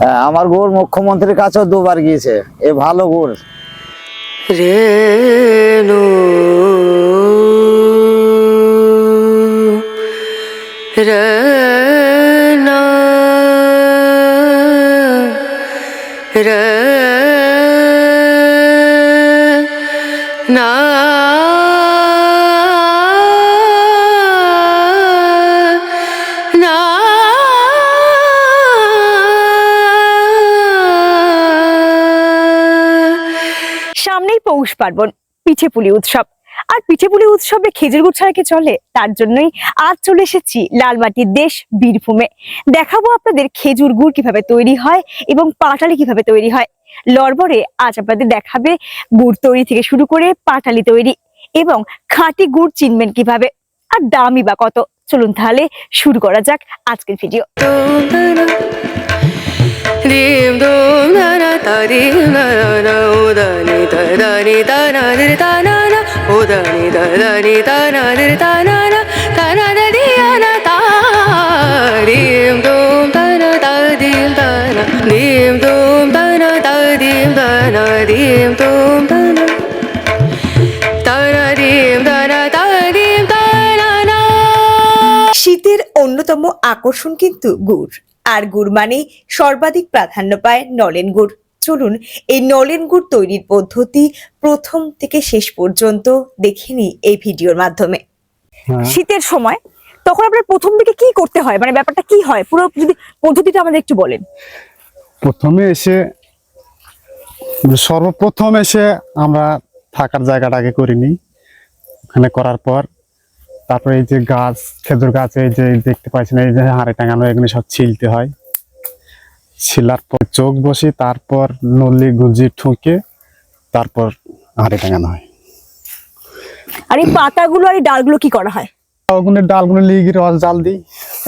আমার গুড় মুখ্যমন্ত্রীর কাছেও দুবার গিয়েছে। এ ভালো গুড়। রেণু রনা পৌষ পার্বণ, পিঠে পুলি উৎসব। আর পিঠে পুলি উৎসবে খেজুর গুড় ছাড়া কি চলে? তার জন্যই আজ চলে এসেছি লালমাটির দেশ বীরভূমে। দেখাবো আপনাদের খেজুর গুড় কীভাবে তৈরি হয় এবং পাটালি কীভাবে তৈরি হয়। লরবরে আজ আপনাদের দেখাবে গুড় তৈরি থেকে শুরু করে পাটালি তৈরি এবং খাঁটি গুড় চিনবেন কীভাবে আর দামই বা কত। চলুন তাহলে শুরু করা যাক আজকের video. dim dum na na ta na ta na dim ta na ta dim ta na na শীতের অন্যতম আকর্ষণ কিন্তু গুড় আর গুড় মানে সর্বাধিক প্রাধান্য পায় নলেন গুড় চলুন এই নলেন গুড় তৈরির পদ্ধতি প্রথম থেকে শেষ পর্যন্ত দেখে নিই এই ভিডিওর মাধ্যমে। শীতের সময় তখন আপনার প্রথম দিকে কি করতে হয়? মানে ব্যাপারটা কি হয়? পুরো যদি পদ্ধতিটা আমাদের একটু বলেন। প্রথমে এসে সর্বপ্রথম এসে আমরা থাকার জায়গাটা আগে করে নিই। ওখানে করার পর তারপরে এই যে গাছ খেজুর গাছ এই যে দেখতে পাচ্ছেন এই যে হাড়ে টাঙানো এগুলো সব ছিলতে হয়। ছিলার পর চোখ বসি তারপর নলি গুজি ঠুকে তারপর হাড়ে টাঙানো হয়। আর এই পাতাগুলো আর এই ডালগুলো কি করা হয়? ওগুলো ডালগুলো রস জাল দিই।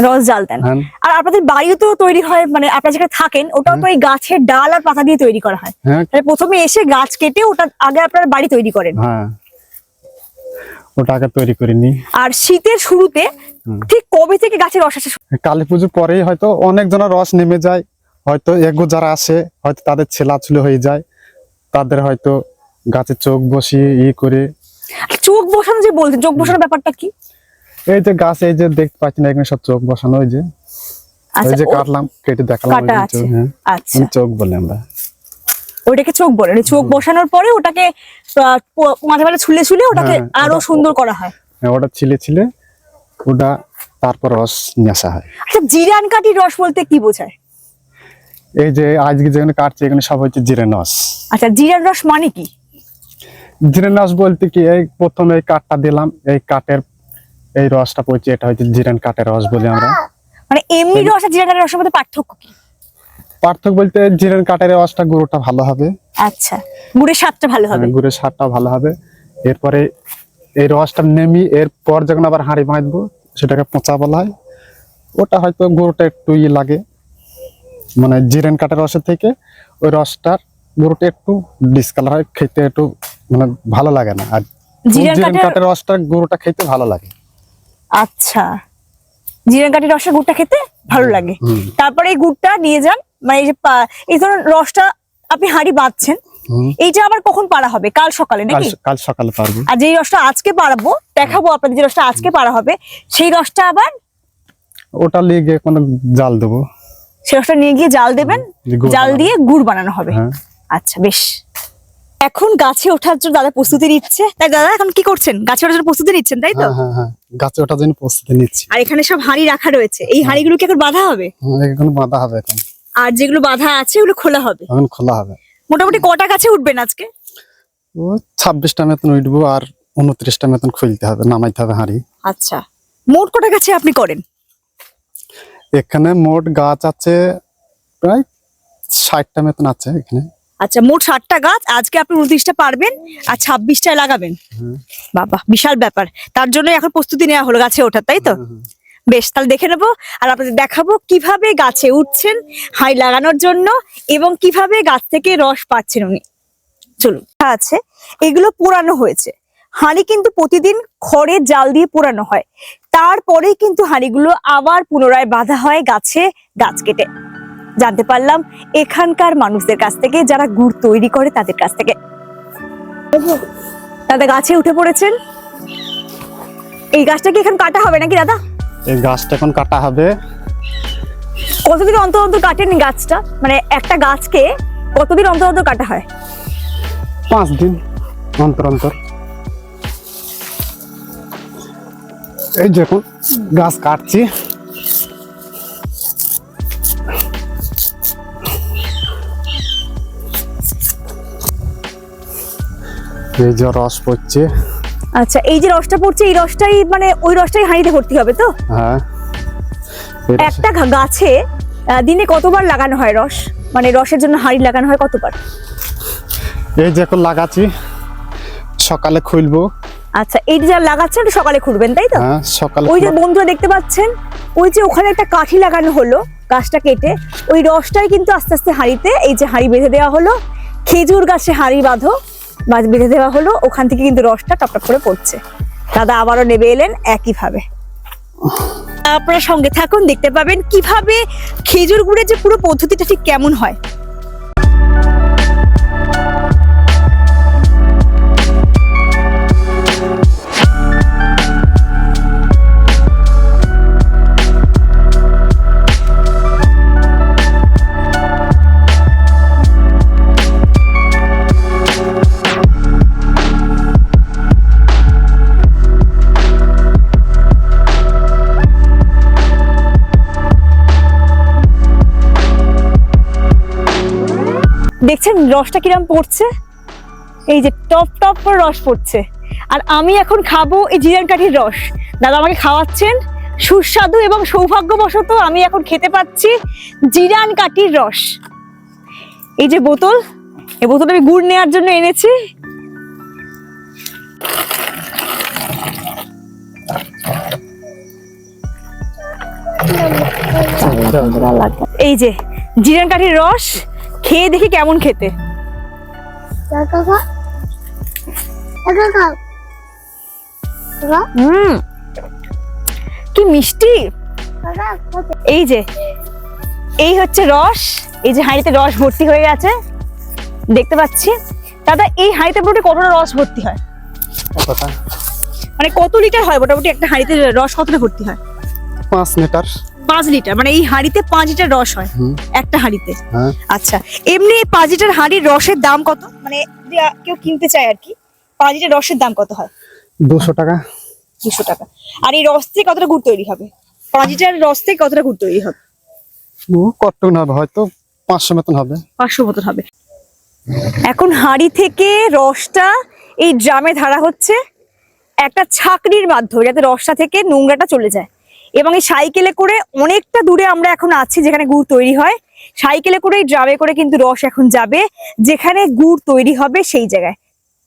রস জাল দেন। হ্যাঁ। আর আপনাদের বাড়িও তো তৈরি হয় মানে আপনারা যেখানে থাকেন ওটাও তো এই গাছের ডাল আর পাতা দিয়ে তৈরি করা হয়। হ্যাঁ। তাহলে প্রথমে এসে গাছ কেটে ওটা আগে আপনারা বাড়ি তৈরি করেন। হ্যাঁ। ওটা আগে তৈরি করে আর শীতের শুরুতে ঠিক কবে থেকে গাছের রস আসে? কালী পুজো পরেই হয়তো অনেক জনের রস নেমে যায়। হয়তো এগো যারা আসে হয়তো তাদের ছেলাছুলো হয়ে যায় তাদের হয়তো গাছে চোখ বসিয়ে ই করে। চোখ বসানো যে বলছেন চোখ বসানোর ব্যাপারটা কি? এই যে গাছ এই যে দেখতে পাচ্ছি না এখানে সব চোখ বসানো ওই যে। ওই আচ্ছা যে কাটলাম কেটে দেখালাম ওই হ্যাঁ আচ্ছা। মানে চোখ বলে আমরা। ওটাকে চোখ বলে মানে চোখ বসানোর পরে ওটাকে মাঝে মাঝে ছুলে ছুলে ওটাকে হ্যাঁ, আরও সুন্দর করা হয়। হ্যাঁ, ওটা ছিলে ছিলে ওটা তারপর রস আসা হয়। আচ্ছা জিরান কাঠির রস বলতে কি বোঝায়? এই যে আজকে যেখানে কাটছে এখানে সব হচ্ছে জিরে নস আচ্ছা জিরান রস মানে কি? জিরে নস বলতে কি এই প্রথমে এই কাঠটা দিলাম এই কাঠের এই রসটা পড়ছে এটা হচ্ছে জিরেন কাঠের রস বলি আমরা। মানে এমনি রস আর জিরান কাঠির রসের মধ্যে পার্থক্য কি? পার্থক্য বলতে জিরেন কাঠের রসটা গুঁড়োটা ভালো হবে। আচ্ছা গুড়ের স্বাদটা ভালো হবে। হ্যাঁ, গুড়ের স্বাদটা ভালো হবে। এরপরে এই রসটা নেমি এরপর যখন আবার হাঁড়ি বাঁধবো সেটাকে পচা বলা হয়। ওটা হয়তো গুঁড়োটা একটু ই লাগে। মানে জিরেন কাঠের রসের থেকে ওই রসটার গুঁড়োটা একটু ডিসকালার হয় খেতে একটু মানে ভালো লাগে না। আর জিরান কাঠের রসটা গুঁড়োটা খেতে ভালো লাগে। আচ্ছা। জিরেন কাঠির রসের গুড়টা খেতে ভালো লাগে। তারপরে এই গুড়টা নিয়ে যান মানে এই যে এই ধরুন রসটা আপনি হাঁড়ি বাঁধছেন এইটা আবার কখন পারা হবে? কাল সকালে নাকি? কাল সকালে পারব। আর যেই রসটা আজকে পারাবো দেখাবো আপনাদের যে রসটা আজকে পারা হবে সেই রসটা আবার ওটা লিগে কোনো জাল দেবো। সেই রসটা নিয়ে গিয়ে জাল দেবেন। জাল দিয়ে গুড় বানানো হবে। হ্যাঁ। আচ্ছা বেশ। এখন গাছে ওঠার জন্য দাদা প্রস্তুতি নিচ্ছে। তাই দাদা এখন কি করছেন? গাছে ওঠার জন্য প্রস্তুতি নিচ্ছেন তাই তো? হ্যাঁ হ্যাঁ গাছে ওঠার জন্য প্রস্তুতি নিচ্ছি। আর এখানে সব হাঁড়ি রাখা রয়েছে। এই হাঁড়িগুলো কি এখন বাঁধা হবে? এখন বাঁধা হবে এখন। আর যেগুলো বাঁধা আছে ওগুলো খোলা হবে? এখন খোলা হবে। মোটামুটি কটা গাছে উঠবেন আজকে? ও ছাব্বিশটা মতন উঠবো আর উনত্রিশটা মতন খুলতে হবে নামাইতে হবে হাঁড়ি। আচ্ছা। মোট কটা গাছে আপনি করেন? এখানে মোট গাছ আছে প্রায় ষাটটা মতন আছে এখানে। আচ্ছা মোট ষাটটা গাছ আজকে আপনি উনত্রিশটা পারবেন আর ছাব্বিশটায় লাগাবেন। বাবা বিশাল ব্যাপার। তার জন্য এখন প্রস্তুতি নেওয়া হলো গাছে ওঠার তাই তো? বেশ তাহলে দেখে নেব আর আপনাদের দেখাবো কীভাবে গাছে উঠছেন হাই লাগানোর জন্য এবং কীভাবে গাছ থেকে রস পাচ্ছেন উনি। চলুন আছে এগুলো পোড়ানো হয়েছে। হাঁড়ি কিন্তু প্রতিদিন খড়ের জাল দিয়ে পোড়ানো হয়। তারপরে কিন্তু হাঁড়িগুলো আবার পুনরায় বাঁধা হয় গাছে গাছ কেটে। জানতে পারলাম এখানকার মানুষদের কাছ থেকে যারা গুড় তৈরি করে তাদের কাছ থেকে। দাদা গাছে উঠে পড়েছেন? এই গাছটা কি এখন কাটা হবে নাকি দাদা? এই গাছটা এখন কাটা হবে। কতদিন অন্তর অন্তর কাটেন গাছটা? মানে একটা গাছকে কতদিন অন্তর অন্তর কাটা হয়? পাঁচ দিন অন্তর অন্তর। এই যখন গাছ কাটছি। এই যে রস পড়ছে। আচ্ছা এই যে রসটা পড়ছে এই রসটাই মানে ওই রসটাই হাঁড়িতে ভর্তি হবে তো? হ্যাঁ। একটা গাছে দিনে কতবার লাগানো হয় রস? মানে রসের জন্য হাঁড়ি লাগানো হয় কতবার? এই যে এখন লাগাচ্ছি। সকালে খুলবো। আচ্ছা এই যে লাগাচ্ছেন সকালে খুঁড়বেন তাই তো? হ্যাঁ সকালে ওই যে বন্ধুরা দেখতে পাচ্ছেন ওই যে ওখানে একটা কাঠি লাগানো হলো গাছটা কেটে। ওই রসটাই কিন্তু আস্তে আস্তে হাঁড়িতে এই যে হাঁড়ি বেঁধে দেওয়া হলো খেজুর গাছে হাঁড়ি বাঁধো বা বেঁধে দেওয়া হলো ওখান থেকে কিন্তু রসটা টপ টপ করে পড়ছে। দাদা আবারও নেবে এলেন একইভাবে। আপনারা সঙ্গে থাকুন দেখতে পাবেন কীভাবে খেজুর গুড়ের যে পুরো পদ্ধতিটা ঠিক কেমন হয়। দেখছেন রসটা কিরম পড়ছে? এই যে টপ টপ করে রস পড়ছে। আর আমি এখন খাব এই জিরান কাঠির রস। দাদা আমাকে খাওয়াচ্ছেন। সুস্বাদু এবং সৌভাগ্যবশত আমি এখন খেতে পাচ্ছি জিরান কাঠির রস। এই যে বোতল এই বোতল আমি গুড় নেওয়ার জন্য এনেছি। এই যে জিরান কাঠির রস। খেয়ে দেখি কেমন খেতে। কাকা। কাকা। কাকা। হুম। কি মিষ্টি। এই যে এই হচ্ছে রস এই যে হাঁড়িতে রস ভর্তি হয়ে গেছে দেখতে পাচ্ছি। দাদা এই হাঁড়িতে মোটামুটি কতটা রস ভর্তি হয়? কতটা? মানে কত লিটার হয়? মোটামুটি একটা হাঁড়িতে রস কতটা ভর্তি হয়? পাঁচ মিটার পাঁচ লিটার মানে এই হাঁড়িতে পাঁচ লিটার রস হয় একটা হাঁড়িতে। হ্যাঁ। আচ্ছা এমনি পাঁচ লিটার হাঁড়ির রসের দাম কত? মানে কেউ কিনতে চায় আর কি পাঁচ লিটার রসের দাম কত হয়? দুশো টাকা। দুশো টাকা। আর এই রস থেকে কতটা গুড় তৈরি হবে? পাঁচ লিটার রস থেকে কতটা গুড় তৈরি হবে? ও কত হবে হয়তো পাঁচশো মতন হবে। পাঁচশো মতন হবে। এখন হাঁড়ি থেকে রসটা এই ড্রামে ধারা হচ্ছে একটা ছাকনির মাধ্যমে যাতে রসটা থেকে নোংরাটা চলে যায়। এবং এই সাইকেলে করে অনেকটা দূরে আমরা এখন আছি যেখানে গুড় তৈরি হয়। সাইকেলে করে এই ড্রামে করে কিন্তু রস এখন যাবে। যেখানে গুড় তৈরি হবে সেই জায়গায়।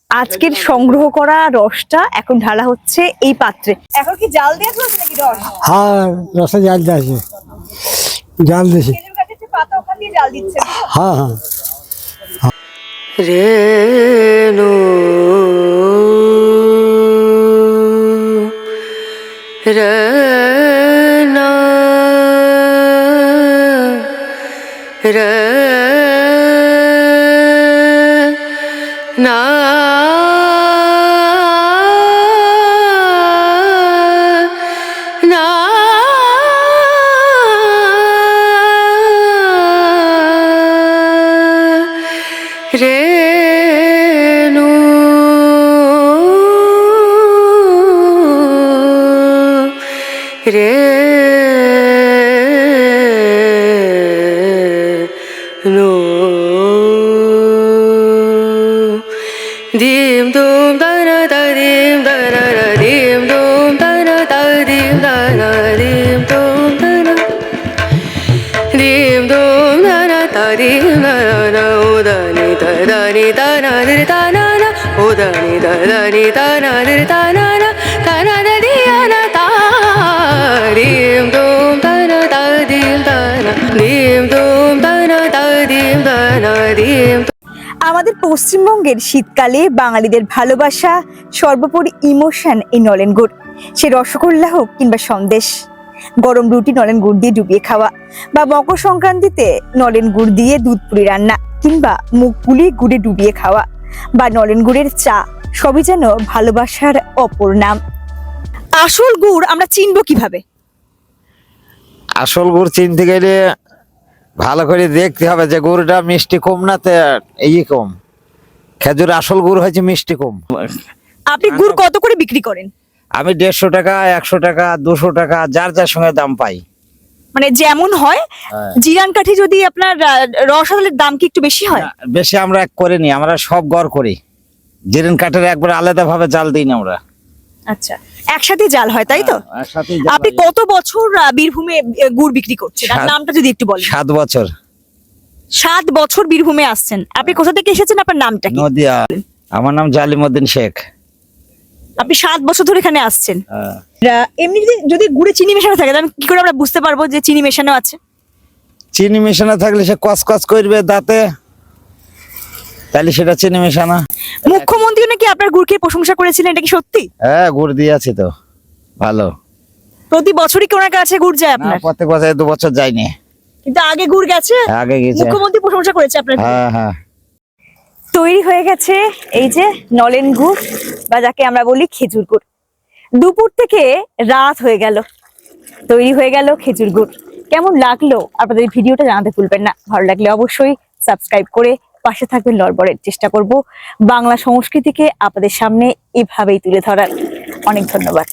আজকের সংগ্রহ করা রসটা এখন ঢালা হচ্ছে এই পাত্রে। এখন কি জাল দিয়ে চলছে নাকি রস? হ্যাঁ রসে জাল দিয়েছে জাল দিয়েছে। খেজুর গাছের পাতা ওখান দিয়ে জাল দিচ্ছে। হ্যাঁ হ্যাঁ। রেণু রনা রনা না রেণু রে dim dum da na da dim da na na o da ni da da ni da na di da na na o da ni da da ni da na di da na na da na da di na da dim dum da na da dim da na dim dum da na da dim da na dim আমাদের পশ্চিমবঙ্গের শীতকালে বাঙালিদের ভালোবাসা সর্বোপরি emotion এই নলেন গুড় সে রসগোল্লা হোক কিংবা সন্দেশ গরম রুটি নলেন গুড় দিয়ে ডুবিয়ে খাওয়া বা মকর সংক্রান্তিতে নলেন গুড় দিয়ে দুধ পুরি রান্না কিংবা মুখ পুলি গুড়ে ডুবিয়ে খাওয়া বা নলেন গুড়ের চা সবই যেন ভালোবাসার অপর নাম। আসল গুড় আমরা চিনব কীভাবে? আসল গুড় চিনতে গেলে ভালো করে দেখতে হবে যে গুড়টা মিষ্টি কম না তে এই কম। খেজুর আসল গুড় হয়েছে মিষ্টি কম। আপনি গুড় কত করে বিক্রি করেন? আমি দেড়শো টাকা একশো টাকা দুশো টাকা যার যার সঙ্গে দাম পাই। মানে যেমন হয় হ্যাঁ। জিরান কাঠি যদি আপনার রসালের দাম কি একটু বেশি হয়? বেশি আমরা এক করে নি আমরা সব গড় করি। জিরেন কাঠের একবার আলাদা ভাবে জাল দিই না আমরা। আচ্ছা একসাথে জাল হয় তাই তো? হ্যাঁ, আপনি কত বছর বীরভূমে গুড় বিক্রি করছেন? নামটা যদি একটু বলেন। সাত বছর। সাত বছর বীরভূমে আসছেন। আপনি কোথা থেকে এসেছেন? আপনার নামটা কি? নদিয়া। আমার নাম জালিমউদ্দিন শেখ। আপনি সাত বছর ধরে এখানে আসছেন। হ্যাঁ। এমনি যদি- গুড়ে চিনি মেশানো থাকে তাহলে কি করে আমরা বুঝতে পারব যে চিনি মেশানো আছে? চিনি মেশানো থাকলে সে কস কস করবে দাঁতে। তাহলে সেটা চিনি মেশানো। মুখ্যমন্ত্রী নাকি আপনার গুড়কে প্রশংসা করেছিলেন এটা কি সত্যি? হ্যাঁ গুড় দিয়েছি তো। ভালো। প্রতি বছরই কি ওনার কাছে গুড় যায় আপনার? প্রত্যেক বছর দু বছর যায়নি। কিন্তু আগে গুড় গেছে? আগে গেছে। মুখ্যমন্ত্রী প্রশংসা করেছে আপনার হ্যাঁ হ্যাঁ। তৈরি হয়ে গেছে এই যে নলেন গুড়। বা যাকে আমরা বলি খেজুর গুড়। দুপুর থেকে রাত হয়ে গেল। তৈরি হয়ে গেল খেজুর গুড়। কেমন লাগল আপনাদের ভিডিওটা জানাতে ভুলবেন না। ভালো লাগলে অবশ্যই সাবস্ক্রাইব করে পাশে থাকবেন লড়বড়ের চেষ্টা করব। বাংলা সংস্কৃতিকে আপনাদের সামনে এভাবেই তুলে ধরার। অনেক ধন্যবাদ।